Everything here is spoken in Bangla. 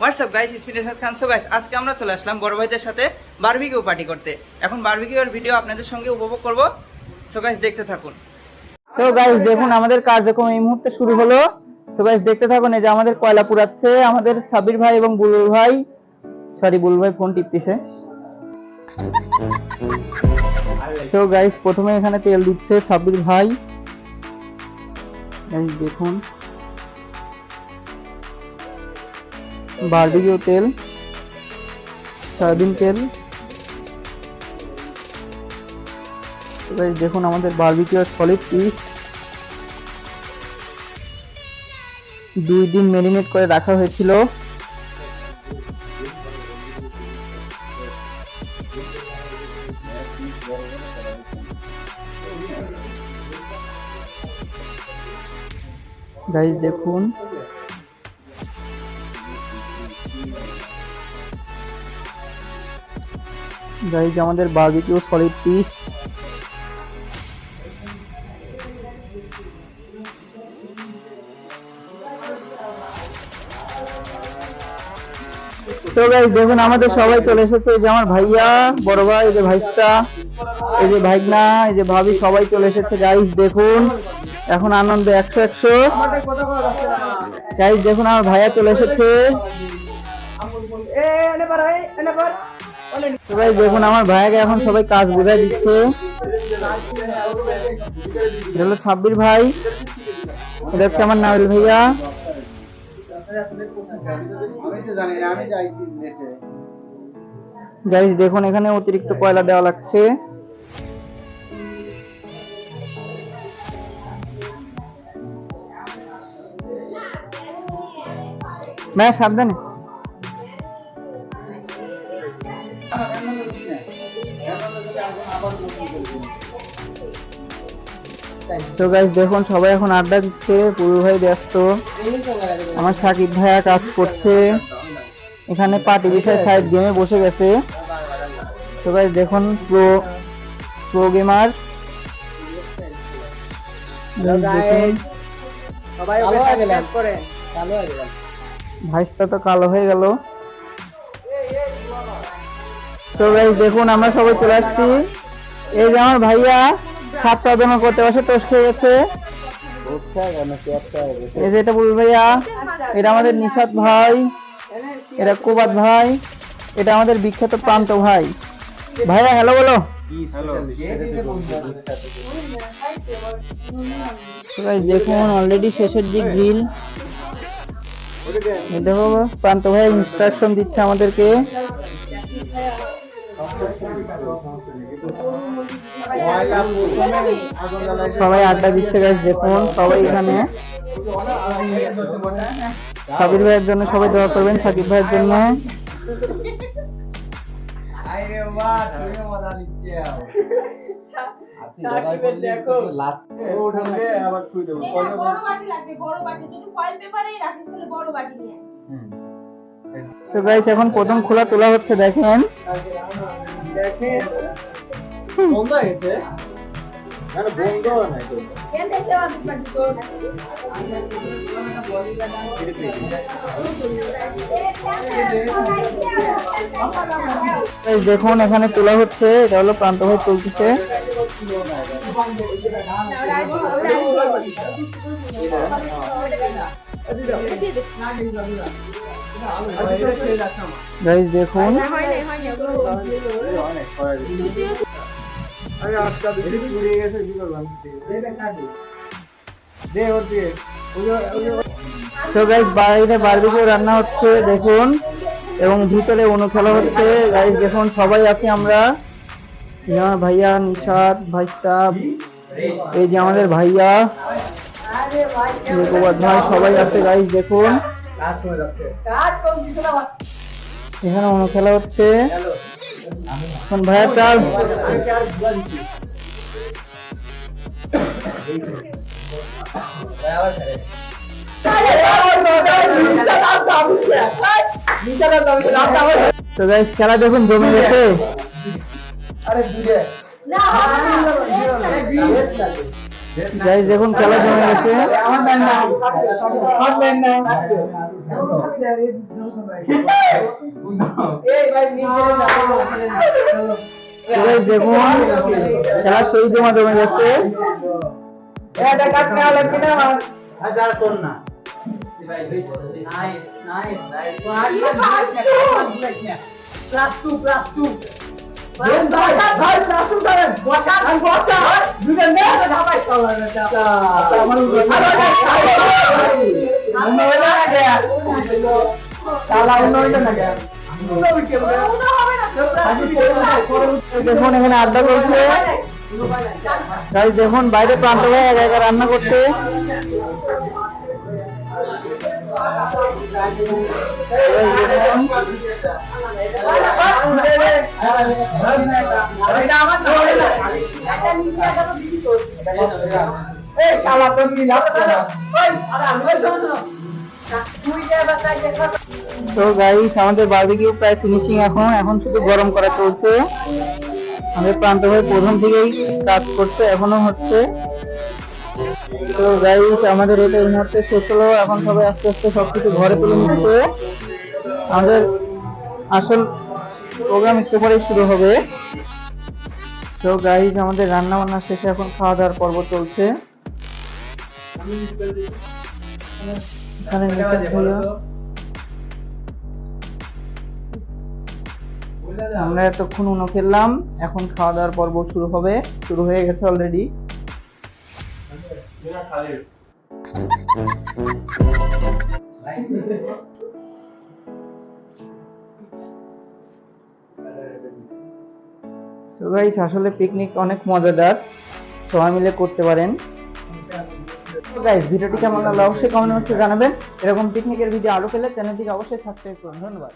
হোয়াটসঅ্যাপ গাইস স্পিনের সাথে খান সো গাইস আজকে আমরা চলে আসলাম বড় ভাইদের সাথে বারবিকিউ পার্টি করতে। এখন বারবিকিউর ভিডিও আপনাদের সঙ্গে উপভোগ করব। সো গাইস দেখতে থাকুন। তো গাইস দেখুন, আমাদের কার্যক্রম এই মুহূর্তে শুরু হলো। সো গাইস দেখতে থাকুন, এই যে আমাদের কয়লা পুরাচ্ছে আমাদের সাবির ভাই এবং বুলবুল ভাই। সরি বুলবুল ভাই ফোন টিপতেছে। সো গাইস প্রথমে এখানে তেল দিচ্ছে সাবির ভাই। গাইস দেখুন। বারবিকিউ তেল, সয়াবিন তেল। দেখুন আমাদের বারবিকিউ সলিড পিস দুই দিন মেরিনেট করে রাখা হয়েছিল। গাইস, দেখুন। গাইজ, আমাদের বারবিকিউ সলিড পিস তো গাইজ দেখুন, আমাদের সবাই চলে এসেছে। এই যে আমার ভাইয়া, বড় ভাই, এই যে ভাইস্তা, এই যে ভাইগনা, এই যে ভাবি, সবাই চলে এসেছে। গাইজ দেখুন, এখন আনন্দ একশো একশো। গাইজ দেখুন, আমার ভাইয়া চলে এসেছে। Guys, দেখুন আমার ভাইয়াকে এখন সবাই কাজ বুঝাই দিচ্ছে। সাব্বির ভাই। এটা হচ্ছে আমার নাবিল ভাইয়া। গাইজ দেখুন এখানে অতিরিক্ত কয়লা দেওয়া লাগছে। ম্যা সাবধানে। তো গাইজ দেখুন সবাই এখন আড্ডা দিচ্ছে। পুরু ভাই ব্যস্ত। আমার সাকিব ভাইয়া কাজ করছে। এখানে পার্টি বিষয় সাইড গেমে বসে গেছে। তো গাইজ দেখুন প্রো প্রো গেমার ভাইসটা তো কালো হয়ে গেল। তো গাইজ দেখুন আমরা সবাই চলে আসছি। এই যে আমার ভাইয়া। সাত প্রার্থনা করতে বসে টোস খেয়ে গেছে। এই যে এটা বল ভাইয়া, এটা আমাদের নিশাত ভাই, এটা কুবাত ভাই, এটা আমাদের বিখ্যাত প্রান্ত ভাই। ভাইয়া হ্যালো বলো। দেখুন অলরেডি শেষের দিক গ্রিল দেখো, প্রান্ত ভাই ইনস্ট্রাকশন দিচ্ছে আমাদেরকে। সবাই আড্ডা দিচ্ছে গাছ দেখুন সবাই এখানে। সাবির ভাইয়ের জন্য সবাই দোয়া করবেন সাকিব ভাইয়ের জন্য। এখন প্রথম খোলা তোলা হচ্ছে দেখেন। দেখুন এখানে তোলা হচ্ছে এটা হলো প্রান্ত ভাই তুলতেছে গাইস দেখুন। সো রান্না হচ্ছে, দেখুন। এবং ভিতরে অনু খেলা হচ্ছে। গাইস দেখুন, সবাই আছি আমরা। ভাইয়া নিশাদ ভাইস্তাব, এই যে আমাদের ভাইয়া। ভাই সবাই আছে গাইস দেখুন। এখানে অনু খেলা হচ্ছে। এখন ভাইয়া চাল তো গাইস খেলা দেখুন জমে গেছে। না দেখুন খেলা জমে গেছে। দেখুন খেলা সেই জমা জমে দেখুন এখানে আড্ডা গাইস দেখুন বাইরে প্রান্ত রান্না করছে। তো গাইস আমাদের প্রায় ফিনিশিং এখন। এখন শুধু গরম করা চলছে। আমাদের প্রান্ত ভাই প্রথম থেকেই কাজ করছে। এখনও হচ্ছে তো গাইস আমাদের এটা এই মুহূর্তে শেষ হলো। এখন সবাই আস্তে আস্তে সবকিছু ঘরে তুলে নিচ্ছে। আমাদের আসল প্রোগ্রাম একটু পরে শুরু হবে। তো গাইস আমাদের রান্না বান্না শেষে এখন খাওয়া দাওয়ার পর্ব চলছে। এখানে আমরা এতক্ষণ উনো খেললাম। এখন খাওয়া দাওয়ার পর্ব শুরু হবে। শুরু হয়ে গেছে অলরেডি তো গাইস আসলে পিকনিক অনেক মজাদার। সবাই মিলে করতে পারেন। গাইস ভিডিওটি কেমন লাগল অবশ্যই কমেন্ট বক্সে জানাবেন। এরকম পিকনিকের ভিডিও আরও পেলে চ্যানেলটিকে অবশ্যই সাবস্ক্রাইব করুন। ধন্যবাদ।